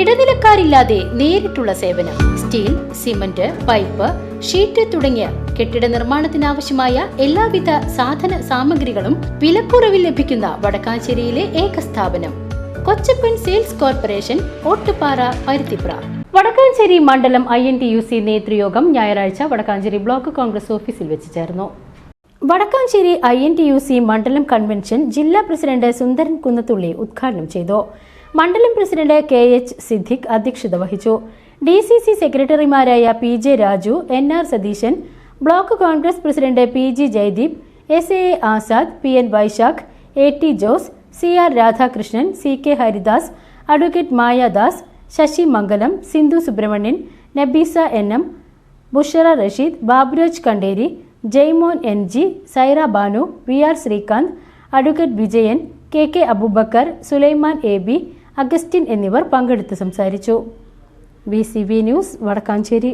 ഇടനിലക്കാരില്ലാതെ നേരിട്ടുള്ള സേവനം steel cement pipe sheet തുടങ്ങിയ കെട്ടിട നിർമ്മാണത്തിനാവശ്യമായ എല്ലാവിധ സാധന സാമഗ്രികളും വിലക്കുറവിൽ ലഭിക്കുന്ന വടക്കാഞ്ചേരിയിലെ ഏക സ്ഥാപനം കൊച്ചപ്പൻ സെയിൽസ് കോർപ്പറേഷൻ ഓട്ടുപാറ പരുത്തിപ്ര. വടക്കാഞ്ചേരി മണ്ഡലം I N T U C നേതൃയോഗം ഞായറാഴ്ച വടക്കാഞ്ചേരി ബ്ലോക്ക് കോൺഗ്രസ് ഓഫീസിൽ വെച്ച് ചേർന്നു. Vadakkanchery I N T U C മണ്ഡലം കൺവെൻഷൻ ജില്ലാ പ്രസിഡന്റ് സുന്ദരൻ കുന്നത്തുള്ളി ഉദ്ഘാടനം ചെയ്തു. മണ്ഡലം പ്രസിഡന്റ് കെ എച്ച് സിദ്ദിഖ് അധ്യക്ഷത വഹിച്ചു. ഡി സി സി സെക്രട്ടറിമാരായ P J Raju N R Satheesan block Congress president P G Jayadeep S A Azad P N Vaisakh A T Jose C R Radhakrishnan C K Haridas advocate Mayadas Sasi Mangalam Sindhu Subramanian Nabeesa N M Bushara Rasheed Baburaj Kanderi Jaimon N G Saira Banu V R Sreekanth advocate Vijayan K K Abubakar Sulaiman A B Augustine എന്നിവർ പങ്കെടുത്ത് സംസാരിച്ചു. V news Vadakkanchery.